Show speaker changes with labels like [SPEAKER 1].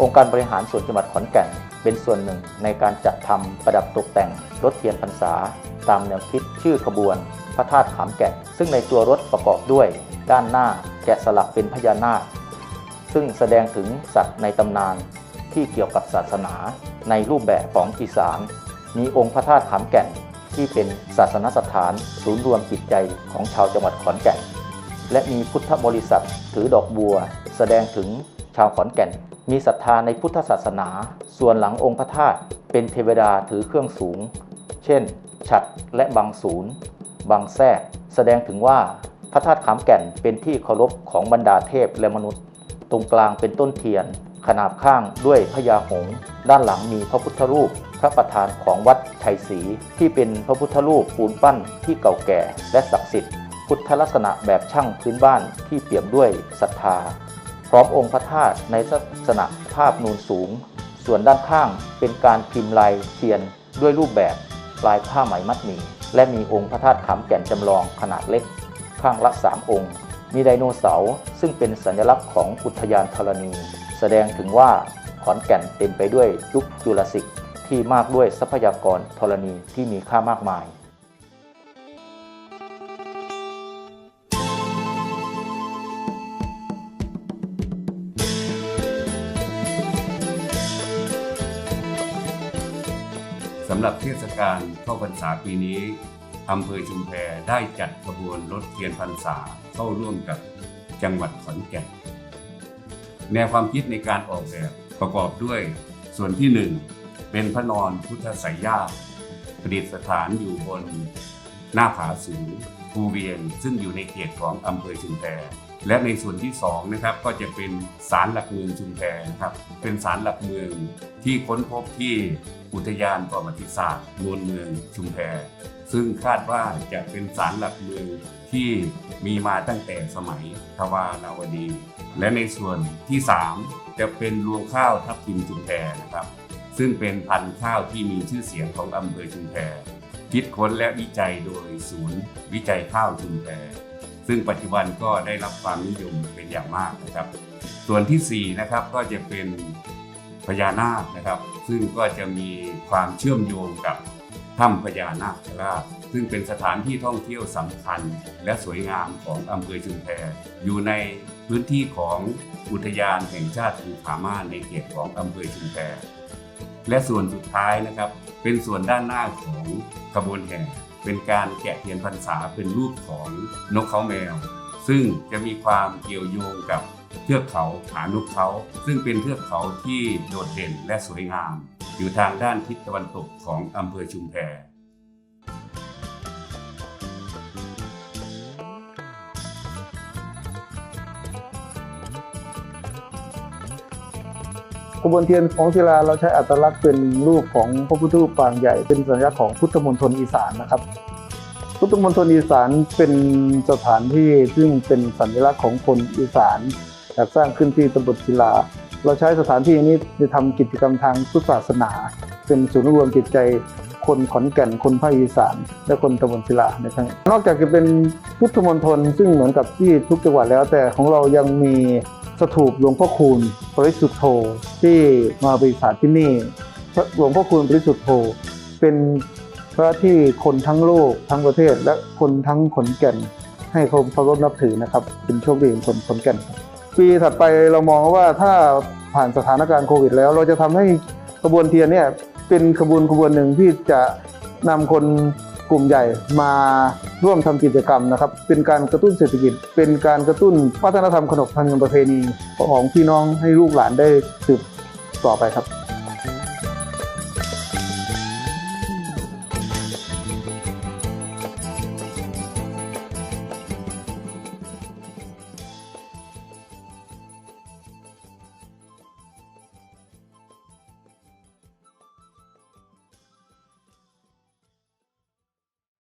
[SPEAKER 1] องค์การบริหารส่วนจังหวัดขอนแก่น เป็นส่วนหนึ่งในการจัดทำประดับตกแต่งรถเทียนพรรษา ตามแนวคิดชื่อขบวน พระธาตุขามแก่น ซึ่งในตัวรถประกอบด้วย ด้านหน้าแกะสลักเป็นพญานาค ซึ่งแสดงถึงสัตว์ในตำนานที่เกี่ยวกับศาสนาในรูปแบบของอีสานมีองค์พระธาตุขามแก่นที่เป็นศาสนสถานศูนย์รวมจิตใจของชาวจังหวัดขอนแก่น และมีพุทธบริษัทถือดอกบัว แสดงถึงชาวขอนแก่น มีศรัทธาในพุทธศาสนา ส่วนหลังองค์พระธาตุเป็นเทวดาถือเครื่องสูง เช่น ฉัดและบางศูนย์บางแทกแสดงถึงว่าพระธาตุขามแก่นเป็นที่เคารพของบรรดาเทพและมนุษย์ ตรงกลางเป็นต้นเทียน ขนาบข้างด้วยพญาหงส์ด้านหลังมีพระพุทธรูป พระประธานของวัดชัยศรีที่เป็นพระพุทธรูปปูนปั้นที่เก่าแก่และศักดิ์สิทธิ์ พุทธลักษณะแบบช่างพื้นบ้านที่เปี่ยมด้วยศรัทธา พร้อมองค์พระธาตุในลักษณะภาพนูนสูง ส่วนด้านข้างเป็นการพิมพ์ลายเทียนด้วยรูปแบบลายผ้าไหมมัดหมี่และมีองค์พระธาตุขามแก่นจำลองขนาดเล็ก ข้างละสามองค์ มีไดโนเสาร์ซึ่งเป็นสัญลักษณ์ของอุทยานธรณี แสดงถึงว่าขอนแก่นเต็มไปด้วยยุคจุลศิลป์ที่มากด้วยทรัพยากรธรณีที่มีค่ามากมาย
[SPEAKER 2] สำหรับเทศกาลเข้าพรรษาปีนี้อำเภอชุมแพได้จัดขบวนรถเทียนพรรษาเข้าร่วมกับจังหวัดขอนแก่นแนวความคิดในการออกแบบประกอบด้วยส่วนที่หนึ่งเป็นพระนอนพุทธไสยญาติประดิษฐานอยู่บนหน้าผาสูงภูเวียงซึ่งอยู่ในเขตของอำเภอชุมแพ และในส่วนที่สองนะครับก็จะเป็นศาลหลักเมืองชุมแพนะครับเป็นศาลหลักเมืองที่ค้นพบที่อุทยานประวัติศาสตร์นวลเมืองชุมแพซึ่งคาดว่าจะเป็นศาลหลักเมืองที่มีมาตั้งแต่สมัยทวาราวดี และในส่วนที่ 3 จะเป็นรวงข้าวทับทิมชุมแพนะครับ ซึ่งเป็นพันธุ์ข้าวที่มีชื่อเสียงของอำเภอชุมแพคิดค้นและวิจัยโดยศูนย์วิจัยข้าวชุมแพ ซึ่งปัจจุบันก็ได้รับความนิยมเป็นอย่างมากนะครับ ส่วนที่4นะครับก็จะเป็นพญานาคนะครับ ซึ่งก็จะมีความเชื่อมโยงกับถ้ำพญานาคราชซึ่งเป็นสถานที่ท่องเที่ยวสำคัญ และสวยงามของอำเภอชุมแพอยู่ในพื้นที่ของอุทยานแห่งชาติภูผาม่านในเขตของอำเภอชุมแพและส่วนสุดท้ายนะครับ เป็นส่วนด้านหน้าของขบวนแห่ เป็นการแกะเทียนพรรษาเป็นรูปของนกเขาแมว ซึ่งจะมีความเกี่ยวโยงกับเทือกเขาผานุกเขา ซึ่งเป็นเทือกเขาที่โดดเด่นและสวยงาม อยู่ทางด้านทิศตะวันตกของอำเภอชุมแพ
[SPEAKER 3] กระบวนเทียนของศิลาเราใช้อัตลักษณ์เป็นรูปของพระพุทธรูปปางใหญ่เป็นสัญลักษณ์ของพุทธมณฑลอีสานนะครับพุทธมณฑลอีสานเป็นสถานที่ซึ่งเป็นสัญลักษณ์ของคนอีสานจัดสร้างขึ้นที่ตำบลศิลา เราใช้สถานที่นี้ไปทำกิจกรรมทางพุทธศาสนา เป็นศูนย์รวมจิตใจคนขอนแก่นคนภาคอีสาน และคนตำบลศิลาในครั้งนอกจากจะเป็นพุทธมณฑลซึ่งเหมือนกับที่ทุกจังหวัดแล้วแต่ของเรายังมี สถูปหลวงพ่อคูณปริสุทธโธที่มาปฏิสถานที่นี่หลวงพ่อคูณปริสุทธโธเป็นพระที่คนทั้งโลกทั้งประเทศ และคนทั้งขนแก่น ให้เขามเคารพนับถือนะครับ เป็นโชคดีของคนขนแก่น ปีถัดไปเรามองว่าถ้าผ่านสถานการณ์โควิด แล้วเราจะทำให้ขบวนเทียนเนี่ยเป็นขบวนขบวนหนึ่งที่จะนำคน กลุ่มใหญ่มาร่วมทำกิจกรรมนะครับ เป็นการกระตุ้นเศรษฐกิจ เป็นการกระตุ้นวัฒนธรรมขนบธรรมเนียมประเพณีของพี่น้องให้ลูกหลานได้สืบต่อไปครับ